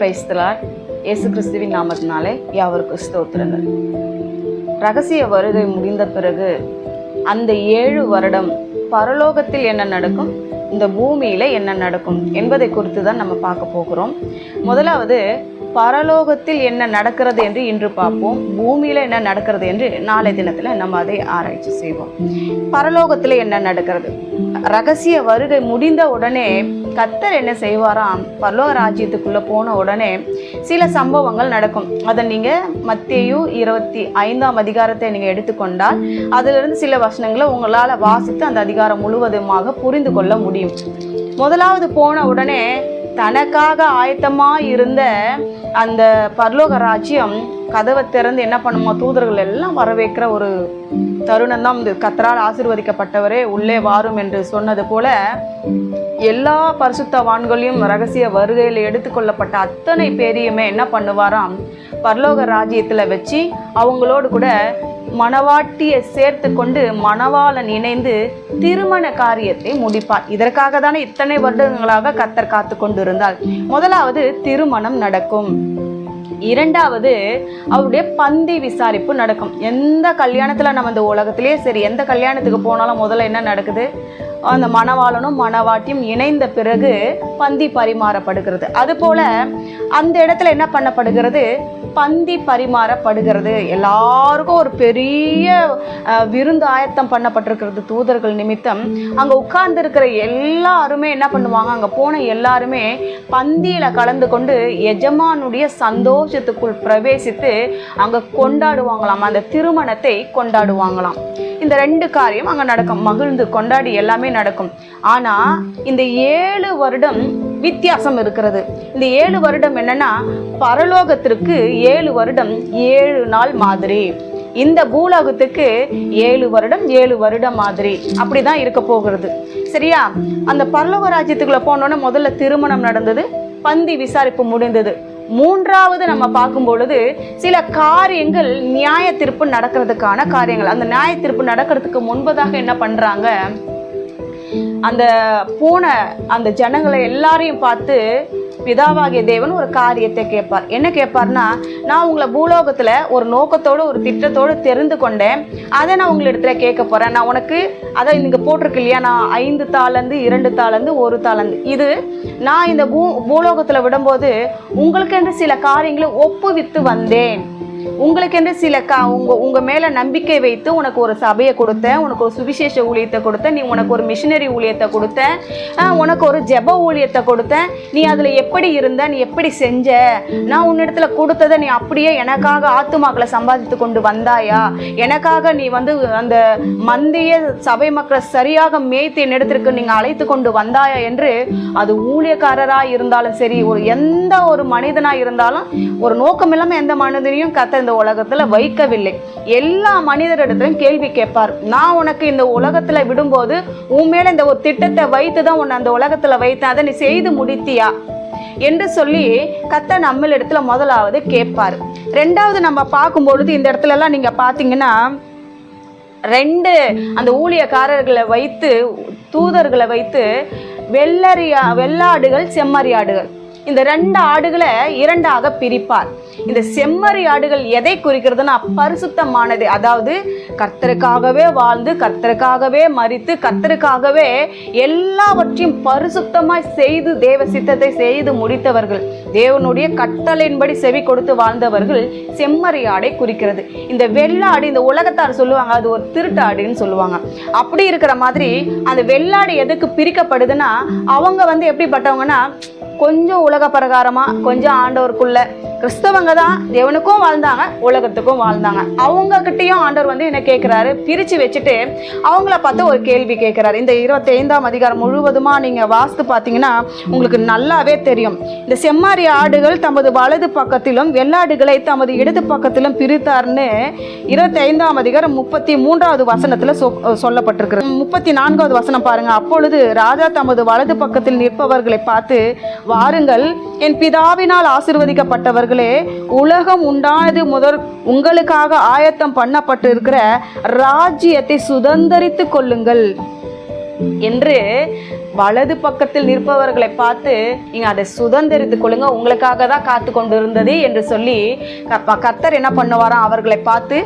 பிரைஸ்தலார் இயேசு கிறிஸ்துவின் நாமத்தினாலே யாவருக்கு ஸ்தோத்திரங்கள். ரகசிய வருகை முடிந்த பிறகு அந்த ஏழு வருடம் பரலோகத்தில் என்ன நடக்கும்? இந்த பூமியில் என்ன நடக்கும் என்பதை குறித்து தான் நம்ம பார்க்க போகிறோம். முதலாவது பரலோகத்தில் என்ன நடக்கிறது என்று இன்று பார்ப்போம். பூமியில் என்ன நடக்கிறது என்று நாளை தினத்தில் நம்ம அதை ஆராய்ச்சி செய்வோம். பரலோகத்தில் என்ன நடக்கிறது? ரகசிய வருகை முடிந்த உடனே கத்தர் என்ன செய்வாராம்? பரலோக ராஜ்யத்துக்குள்ளே போன உடனே சில சம்பவங்கள் நடக்கும். அதை நீங்கள் மத்தியு இருபத்தி ஐந்தாம் அதிகாரத்தை நீங்கள் எடுத்துக்கொண்டால் அதிலிருந்து சில வசனங்களை உங்களால் வாசித்து அந்த அதிகாரம் முழுவதுமாக புரிந்து கொள்ள முடியும். முதலாவது போன உடனே தனக்காக ஆயத்தமாக இருந்த அந்த பரலோக ராஜ்யம் கதவை திறந்து என்ன பண்ணுமோ தூதர்கள் எல்லாம் வரவேற்கிற ஒரு தருணம் தான் இந்த கத்தரால் ஆசிர்வதிக்கப்பட்டவரே உள்ளே வாரும் என்று சொன்னது போல எல்லா பரிசுத்தவான்களையும் ரகசிய வருகையில் எடுத்துக்கொள்ளப்பட்ட அத்தனை பேரையுமே என்ன பண்ணுவாராம் பரலோக ராஜ்யத்தில் வச்சு அவங்களோடு கூட மணவாட்டியை சேர்த்து கொண்டு மணவாளன் இணைந்து திருமண காரியத்தை முடிப்பார். இதற்காக தானே இத்தனை வருடங்களாக கத்தர் காத்து கொண்டிருந்தால் முதலாவது திருமணம் நடக்கும். இரண்டாவது அவருடைய பந்தி விசாரிப்பு நடக்கும். எந்த கல்யாணத்தில் நம்ம இந்த உலகத்திலே சரி எந்த கல்யாணத்துக்கு போனாலும் முதல்ல என்ன நடக்குது? அந்த மணவாளனும் மணவாட்டியும் இணைந்த பிறகு பந்தி பரிமாறப்படுகிறது. அதுபோல் அந்த இடத்துல என்ன பண்ணப்படுகிறது? பந்தி பரிமாறப்படுகிறது. எல்லாருக்கும் ஒரு பெரிய விருந்து ஆயத்தம் பண்ணப்பட்டிருக்கிறது தூதர்கள் நிமித்தம். அங்கே உட்கார்ந்துருக்கிற எல்லாருமே என்ன பண்ணுவாங்க? அங்கே போன எல்லாருமே பந்தியில் கலந்து கொண்டு எஜமானுடைய சந்தோஷத்துக்குள் பிரவேசித்து அங்கே கொண்டாடுவாங்களாம். அந்த திருமணத்தை கொண்டாடுவாங்களாம். இந்த ரெண்டு காரியம் அங்கே நடக்கும். மகிழ்ந்து கொண்டாடி எல்லாமே நடக்கும். ஆனால் இந்த ஏழு வருடம் வித்தியாசம் இருக்கிறது. இந்த ஏழு வருடம் என்னன்னா பரலோகத்திற்கு ஏழு வருடம் ஏழு நாள் மாதிரி. இந்த பூலோகத்துக்கு ஏழு வருடம் ஏழு வருடம் மாதிரி. அப்படிதான் இருக்க போகிறது. சரியா? அந்த பரலோக ராஜ்யத்துக்குள்ள போனோன்னே முதல்ல திருமணம் நடந்தது. பந்தி விசாரிப்பு முடிந்தது. மூன்றாவது நம்ம பார்க்கும் பொழுது சில காரியங்கள் நியாய தீர்ப்பு நடக்கிறதுக்கான காரியங்கள். அந்த நியாய தீர்ப்பு நடக்கிறதுக்கு முன்பதாக என்ன பண்றாங்க? அந்த போன அந்த ஜனங்களை எல்லாரையும் பார்த்து பிதாவாகிய தேவன் ஒரு காரியத்தை கேட்பார். என்ன கேட்பார்னா நான் உங்களை பூலோகத்தில் ஒரு நோக்கத்தோடு ஒரு திட்டத்தோடு தெரிந்து கொண்டேன். அதை நான் உங்களிடத்துல கேட்க போகிறேன் நான் உனக்கு அதை இங்கே போட்டிருக்கு இல்லையா? நான் ஐந்து தாளந்து இரண்டு தாளந்து ஒரு தாளந்து. இது நான் இந்த பூ பூலோகத்தில் விடும்போது உங்களுக்கென்று சில காரியங்களை ஒப்புவித்து வந்தேன். உங்களுக்கென்று சில கா உங்க உங்க மேல நம்பிக்கை வைத்து உனக்கு ஒரு சபையை கொடுத்தேன் உனக்கு ஒரு சுவிசேஷ ஊழியத்தை கொடுத்தேன் நீ உனக்கு ஒரு மிஷினரி ஊழியத்தை கொடுத்தேன் உனக்கு ஒரு ஜெப ஊழியத்தை கொடுத்தேன் நீ அதுல எப்படி இருந்த நீ எப்படி செஞ்ச நான் உன்னிடத்துல கொடுத்ததை நீ அப்படியே எனக்காக ஆத்துமாக்களை சம்பாதித்து கொண்டு வந்தாயா? எனக்காக நீ வந்து அந்த மந்திய சபை மக்களை சரியாக மேய்த்து என்னிடத்திற்கு நீங்க அழைத்து கொண்டு வந்தாயா என்று அது ஊழியக்காரரா இருந்தாலும் சரி ஒரு எந்த ஒரு மனிதனா இருந்தாலும் ஒரு நோக்கம் இல்லாம எந்த மனிதனையும் கத் கத்த இந்த உலகத்துல வைக்கவில்லை. எல்லா மனிதரிடத்திலும் கேள்வி கேட்பார். நான் உனக்கு இந்த உலகத்துல விடும்போது உன் மேல இந்த ஒரு திட்டத்தை வைத்து தான் உன்னை அந்த உலகத்துல வைத்தேன். அதை நீ செய்து முடித்தியா? என்று சொல்லி கத்த நம்மளிடத்துல முதலாவது கேட்பார். ரெண்டாவது நம்ம பார்க்கும்பொழுது இந்த இடத்துல எல்லாம் நீங்க பாத்தீங்கன்னா ரெண்டு அந்த ஊழியக்காரர்களை வைத்து தூதர்களை வைத்து வெள்ளரியா வெள்ளாடுகள் செம்மறியாடுகள். இந்த ரெண்டு ஆடுகளை இரண்டாக பிரிப்பார். இந்த செம்மறி ஆடுகள் எதை குறிக்கிறதுனா பரிசுத்தமானது. அதாவது கர்த்தருக்காகவே வாழ்ந்து கர்த்தருக்காகவே மறித்து கர்த்தருக்காகவே எல்லாவற்றையும் பரிசுத்தமாய் செய்து தேவ சித்தத்தை செய்து முடித்தவர்கள். தேவனுடைய கட்டளையின்படி செவி கொடுத்து வாழ்ந்தவர்கள் செம்மறி ஆடை குறிக்கிறது. இந்த வெள்ளாடு இந்த உலகத்தார் சொல்லுவாங்க அது ஒரு திருட்டாடுன்னு சொல்லுவாங்க. அப்படி இருக்கிற மாதிரி அந்த வெள்ளாடு எதுக்கு பிரிக்கப்படுதுன்னா அவங்க வந்து எப்படிப்பட்டவங்கன்னா கொஞ்சம் உலக பிரகாரமாக கொஞ்சம் ஆண்டவருக்குள்ள கிறிஸ்தவங்க தான் தேவனுக்கும் வாழ்ந்தாங்க உலகத்துக்கும் வாழ்ந்தாங்க. அவங்க கிட்டேயும் ஆண்டவர் வந்து என்ன கேட்குறாரு பிரித்து வச்சுட்டு அவங்கள பார்த்து ஒரு கேள்வி கேட்குறாரு. இந்த இருபத்தைந்தாம் அதிகாரம் முழுவதுமாக நீங்கள் வாஸ்து பார்த்தீங்கன்னா உங்களுக்கு நல்லாவே தெரியும். இந்த செம்மாரி ஆடுகள் தமது வலது பக்கத்திலும் வெள்ளாடுகளை தமது இடது பக்கத்திலும் பிரித்தார்னு இருபத்தைந்தாம் அதிகாரம் முப்பத்தி மூன்றாவது வசனத்தில் சொ- முப்பத்தி நான்காவது வசனம் பாருங்க. அப்பொழுது ராஜா தமது வலது பக்கத்தில் நிற்பவர்களை பார்த்து வாருங்கள் என் பிதாவினால் ஆசிர்வதிக்கப்பட்டவர்கள் உலகம் உண்டானது முதல் உங்களுக்காக ஆயத்தம் பண்ணப்பட்டு இருக்கிற ராஜ்யத்தை சுதந்தரித்து கொள்ளுங்கள் என்று வலது பக்கத்தில் நிற்பவர்களை பார்த்து நீங்கள் அதை சுதந்திரித்து கொள்ளுங்க உங்களுக்காக தான் காத்து கொண்டு இருந்தது என்று சொல்லி கத்தர் கர்த்தர் என்ன பண்ணுவாராம் அவர்களை பார்த்து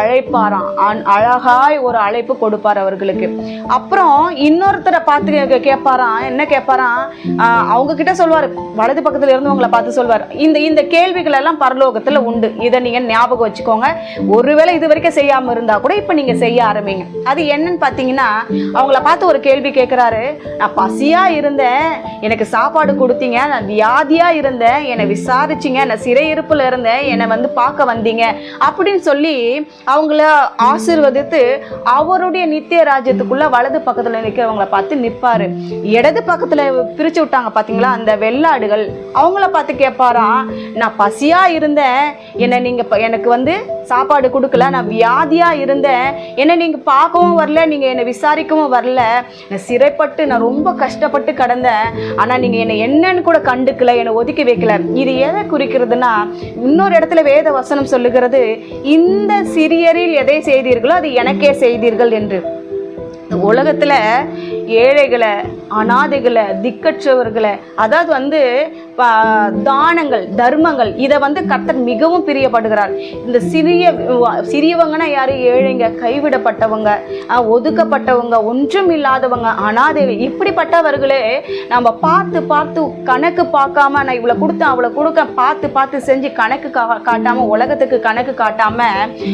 அழைப்பாராம். அழகாய் ஒரு அழைப்பு கொடுப்பார் அவர்களுக்கு. அப்புறம் இன்னொருத்தரை பார்த்து கே- கேட்பாராம். என்ன கேட்பாராம்? அவங்க கிட்ட சொல்வார். வலது பக்கத்துல இருந்தவங்களை பார்த்து சொல்வார். இந்த இந்த கேள்விகள் எல்லாம் பரலோகத்துல உண்டு. இதை நீங்க ஞாபகம் வச்சுக்கோங்க. ஒருவேளை இது வரைக்கும் செய்யாம இருந்தா கூட இப்ப நீங்க செய்ய ஆரம்பிங்க. அது என்னன்னு பாத்தீங்கன்னா அவங்கள பார்த்து ஒரு கேள்வி கேட்கிறாரு. நான் பசியா இருந்தேன். எனக்கு சாப்பாடு கொடுத்தீங்க. நான் வியாதியா இருந்தேன். என்னை விசாரிச்சீங்க. நான் சிறையிருப்புல இருந்தேன். என்னை வந்து பார்க்க வந்தீங்க. அப்படின்னு சொல்லி அவங்கள ஆசீர்வதித்து அவருடைய நித்திய ராஜ்யத்துக்குள்ள வலது பக்கத்துல நிற்கிறவங்கள பார்த்து நிற்பாரு இடது பக்கத்துல பிரிச்சு விட்டாங்க பாத்தீங்களா? அந்த வெள்ளாடுகள் அவங்கள பார்த்து கேட்பாராம் நான் பசியா இருந்தேன். என்னை நீங்க எனக்கு வந்து சாப்பாடு கொடுக்கல. நான் வியாதியா இருந்தேன். என்னை நீங்க பார்க்கவும் வரல. நீங்க என்னை விசாரிக்கவும் வரல. நான் சிறைப்பட்டு நான் ரொம்ப கஷ்டப்பட்டு கடந்தேன். ஆனா நீங்க என்னை என்னன்னு கூட கண்டுக்கல. என்னை ஒதுக்கி வைக்கல. இது எதை குறிக்கிறதுனா இன்னொரு இடத்துல வேத வசனம் சொல்லுகிறது இந்த சிறியரில் எதை செய்தீர்களோ அது எனக்கே செய்தீர்கள் என்று. இந்த ஏழைகளை அனாதைகளை திக்கற்றவர்களை அதாவது வந்து ப- தானங்கள் தர்மங்கள் இதை வந்து கர்த்தர் மிகவும் பிரியப்படுகிறார். இந்த சிறிய சிறியவங்கன்னா யாரு? ஏழைங்க கைவிடப்பட்டவங்க ஒதுக்கப்பட்டவங்க ஒன்றும் இல்லாதவங்க அனாதைகள். இப்படிப்பட்டவர்களே நம்ம பார்த்து பார்த்து கணக்கு பார்க்காம நான் இவ்வளோ கொடுத்தேன் அவ்வளோ கொடுக்க பார்த்து பார்த்து செஞ்சு கணக்கு கா காட்டாம உலகத்துக்கு கணக்கு காட்டாம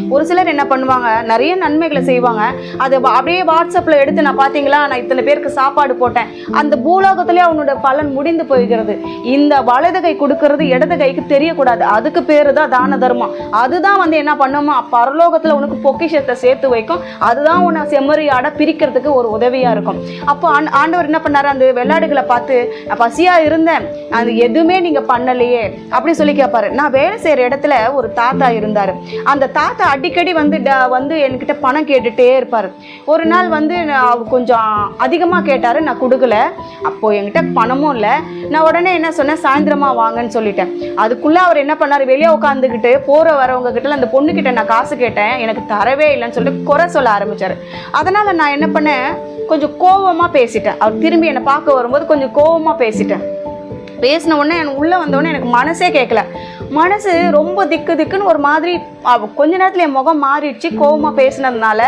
ஒரு சிலர் என்ன பண்ணுவாங்க? நிறைய நன்மைகளை செய்வாங்க. அதை அப்படியே வாட்ஸ்அப்பில் எடுத்து நான் பார்த்தீங்களா? நான் இத்தனை பேருக்கு சாப்பாடு போட்டேன். அந்த பூலோகத்திலே அவனோட பலன் முடிந்து போய்கிறது இந்த வலது கை கொடுக்கறது இடது கைக்கு தெரியக்கூடாது. அதுக்கு பேரு தான் தான தர்மம். அதுதான் வந்து என்ன பண்ணுமா? பரலோகத்தில் உனக்கு பொக்கிஷத்தை சேர்த்து வைக்கும். அதுதான் உன்னை செம்மறியாட பிரிக்கிறதுக்கு ஒரு உதவியாக இருக்கும். அப்போ ஆண்- ஆண்டவர் என்ன பண்ணாரு? அந்த வெள்ளாடுகளை பார்த்து நான் பசியாக இருந்தேன். அது எதுவுமே நீங்கள் பண்ணலையே. அப்படின்னு சொல்லி கேட்பாரு நான் வேலை செய்கிற இடத்துல ஒரு தாத்தா இருந்தார். அந்த தாத்தா அடிக்கடி வந்து ட- வந்து என்கிட்ட பணம் கேட்டுகிட்டே இருப்பார். ஒரு நாள் வந்து நான் கொஞ்சம் அதிகமாக கேட்டார். நான் கொடுக்கல. அப்போது என்கிட்ட பணமும் இல்லை. நான் உடனே என்ன சொன்னேன்? சாயந்தரமா வாங்கன்னு சொல்லிட்டேன். அதுக்குள்ளே அவர் என்ன பண்ணார்? வெளியே உட்காந்துக்கிட்டு போகிற வரவங்க கிட்ட அந்த பொண்ணுக்கிட்ட நான் காசு கேட்டேன். எனக்கு தரவே இல்லைன்னு சொல்லிட்டு குறை சொல்ல ஆரம்பிச்சார். அதனால் நான் என்ன பண்ணேன்? கொஞ்சம் கோவமாக பேசிட்டேன். அவர் திரும்பி என்னை பார்க்க வரும்போது கொஞ்சம் கோவமாக பேசிட்டேன். பேசின உடனே எனக்கு உள்ளே வந்தோடனே எனக்கு மனசே கேட்கல மனசு ரொம்ப திக்கு திக்குன்னு ஒரு மாதிரி கொஞ்ச நேரத்தில் என் முகம் மாறிடுச்சு கோவமாக பேசினதுனால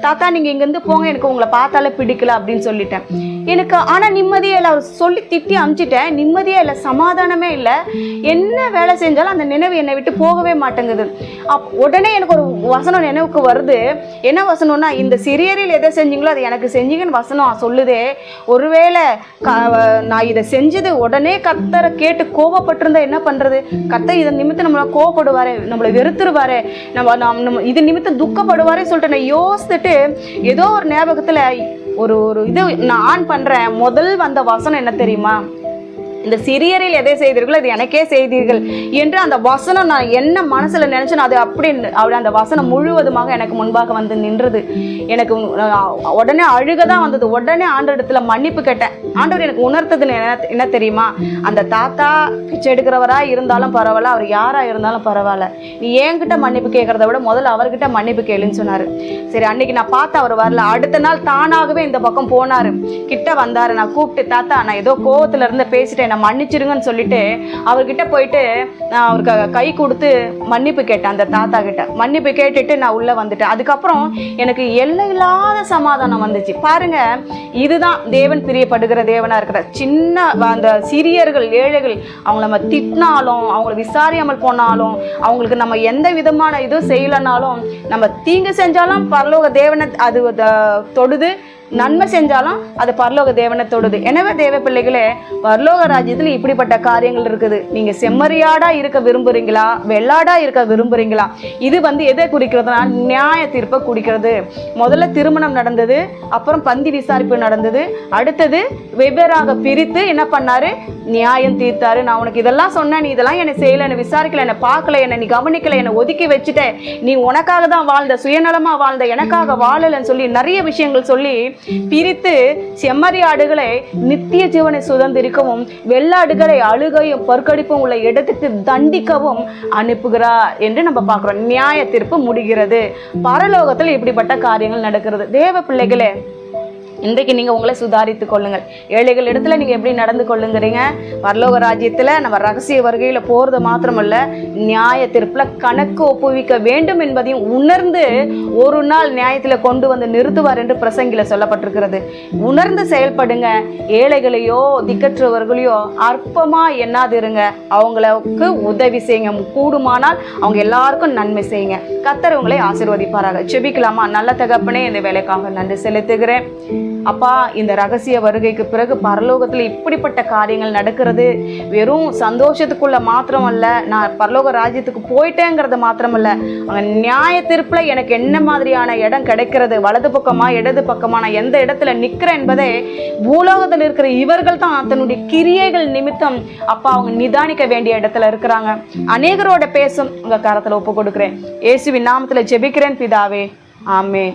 தாத்தா நீங்கள் இங்கேருந்து போங்க எனக்கு உங்களை பார்த்தாலே பிடிக்கல அப்படின்னு சொல்லிட்டேன். எனக்கு ஆனால் நிம்மதியே இல்லை அவர் சொல்லி திட்டி அமுச்சிட்டேன். நிம்மதியே இல்லை சமாதானமே இல்லை. என்ன வேலை செஞ்சாலும் அந்த நினைவு என்னை விட்டு போகவே மாட்டேங்குது. அப் உடனே எனக்கு ஒரு வசனம் நினைவுக்கு வருது. என்ன வசனம்னா இந்த சிறியரில் எதை செஞ்சீங்களோ அது எனக்கு செஞ்சீங்கன்னு வசனம் சொல்லுதே. ஒருவேளை க- நான் இதை செஞ்சது உடனே கத்தரை கேட்டு கோவப்பட்டிருந்தா என்ன பண்ணுறது கத்தை இதன் நிமித்தம் நம்மளை கோவப்படுவாரே நம்மளை வெறுத்துருவாரே நம்ம நம் நம்ம இது நிமித்தம் துக்கப்படுவாரே சொல்லிட்டு நான் யோசித்துட்டு ஏதோ ஒரு ஞாபகத்தில் ஒரு ஒரு இது நான் ஆன் பண்ணுறேன் முதல் வந்த வசனம் என்ன தெரியுமா? இந்த சிறியரில் எதை செய்தீர்களோ அது எனக்கே செய்தீர்கள் என்று அந்த வசனம் நான் என்ன மனசுல நினைச்சேன் அது அப்படி அப்படி அந்த வசனம் முழுவதுமாக எனக்கு முன்பாக வந்து நின்றது. எனக்கு உடனே அழுக தான் வந்தது. உடனே ஆண்டவரிடத்துல மன்னிப்பு கேட்டேன். ஆண்டவர் எனக்கு உணர்த்தது என்ன என்ன தெரியுமா? அந்த தாத்தா பிச்சை எடுக்கிறவரா இருந்தாலும் பரவாயில்ல அவர் யாரா இருந்தாலும் பரவாயில்ல. நீ என்கிட்ட மன்னிப்பு கேட்கறத விட முதல்ல அவர்கிட்ட மன்னிப்பு கேளுன்னு சொன்னாரு. சரி அன்னைக்கு நான் பார்த்தா அவர் வரல. அடுத்த நாள் தானாகவே இந்த பக்கம் போனாரு. கிட்ட வந்தாரு. நான் கூப்பிட்டு தாத்தா நான் ஏதோ கோவத்துல இருந்து பேசிட்டேன். என்னை மன்னிச்சிருங்கன்னு சொல்லிட்டு அவர்கிட்ட போயிட்டு நான் அவருக்கு கை கொடுத்து மன்னிப்பு கேட்டேன் அந்த தாத்தா கிட்ட. மன்னிப்பு கேட்டுட்டு நான் உள்ளே வந்துட்டேன். அதுக்கப்புறம் எனக்கு எல்லையில்லாத சமாதானம் வந்துச்சு. பாருங்க இதுதான் தேவன் பிரியப்படுகிற தேவனாக இருக்கிற சின்ன அந்த சிறியர்கள் ஏழைகள் அவங்கள நம்ம திட்டினாலும் அவங்கள விசாரியாமல் போனாலும் அவங்களுக்கு நம்ம எந்த விதமான இதுவும் செய்யலைனாலும் நம்ம தீங்கு செஞ்சாலும் பரலோக தேவனை அது த- தொடுது. நன்மை செஞ்சாலும் அது பரலோக தேவனை தொடுது. எனவே தேவ பிள்ளைகளே பரலோக ராஜ்யத்தில் இப்படிப்பட்ட காரியங்கள் இருக்குது. நீங்க செம்மறியாடா இருக்க விரும்புறீங்களா? வெள்ளாடா இருக்க விரும்புறீங்களா? இது வந்து எதை குறிக்கிறதுனா நியாய தீர்ப்பை குறிக்கிறது. முதல்ல திருமணம் நடந்தது அப்புறம் பந்தி விசாரிப்பு நடந்தது. அடுத்தது வெவ்வேறாக பிரித்து என்ன பண்ணாரு? நியாயம் தீர்த்தாரு. நான் உனக்கு இதெல்லாம் சொன்னேன் நீ இதெல்லாம் என்னை செய்யலை என்னை விசாரிக்கல என்னை பார்க்கல என்னை நீ கவனிக்கல என்னை ஒதுக்கி வச்சுட்ட நீ உனக்காக தான் வாழ்ந்த சுயநலமாக வாழ்ந்த எனக்காக வாழலைன்னு சொல்லி நிறைய விஷயங்கள் சொல்லி பிரித்து செம்மறி ஆடுகளை நித்திய ஜீவனை சுதந்திரிக்கவும் வெள்ளாடுகளை அழுகையும் பற்கடிப்பும் உள்ள இடத்துக்கு தண்டிக்கவும் அனுப்புகிறார் என்று நம்ம பார்க்குறோம். நியாய தீர்ப்பு முடிகிறது. பரலோகத்தில் இப்படிப்பட்ட காரியங்கள் நடக்கிறது. தேவ பிள்ளைகளே இன்றைக்கு நீங்கள் உங்களை சுதாரித்து கொள்ளுங்கள். ஏழைகள் இடத்துல நீங்கள் எப்படி நடந்து கொள்ளுங்கிறீங்க? பரலோக ராஜ்யத்தில் நம்ம ரகசிய வருகையில் போகிறது மாத்திரமல்ல. நியாய தீர்ப்பில் கணக்கு ஒப்புவிக்க வேண்டும் என்பதையும் உணர்ந்து ஒரு நாள் நியாயத்தில் கொண்டு வந்து நிறுத்துவார் என்று பிரசங்கில சொல்லப்பட்டிருக்கிறது. உணர்ந்து செயல்படுங்க. ஏழைகளையோ திக்கற்றவர்களையோ அற்பமாக எண்ணாதிருங்க. அவங்களுக்கு உதவி செய்யுங்க. கூடுமானால் அவங்க எல்லாருக்கும் நன்மை செய்யுங்க. கத்தரவங்களை ஆசிர்வதிப்பாராக. செபிக்கலாமா நல்ல தகப்பனே இந்த வேலைக்காக நன்றி செலுத்துகிறேன். அப்பா இந்த ரகசிய வருகைக்கு பிறகு பரலோகத்தில் இப்படிப்பட்ட காரியங்கள் நடக்கிறது. வெறும் சந்தோஷத்துக்குள்ள மாத்திரமல்ல. நான் பரலோக ராஜ்யத்துக்கு போயிட்டேங்கிறது மாத்திரமல்ல. அங்கே நியாய தீர்ப்புல எனக்கு என்ன மாதிரியான இடம் கிடைக்கிறது? வலது பக்கமா இடது பக்கமா? நான் எந்த இடத்துல நிற்கிறேன் என்பதை பூலோகத்தில் இருக்கிற இவர்கள் தான் தன்னுடைய கிரியைகள் நிமித்தம் அப்பா அவங்க நிதானிக்க வேண்டிய இடத்துல இருக்கிறாங்க. அநேகரோட பேசும் உங்க கரத்தில் ஒப்பு கொடுக்குறேன். இயேசுவின் நாமத்தில் ஜெபிக்கிறேன் பிதாவே. ஆமே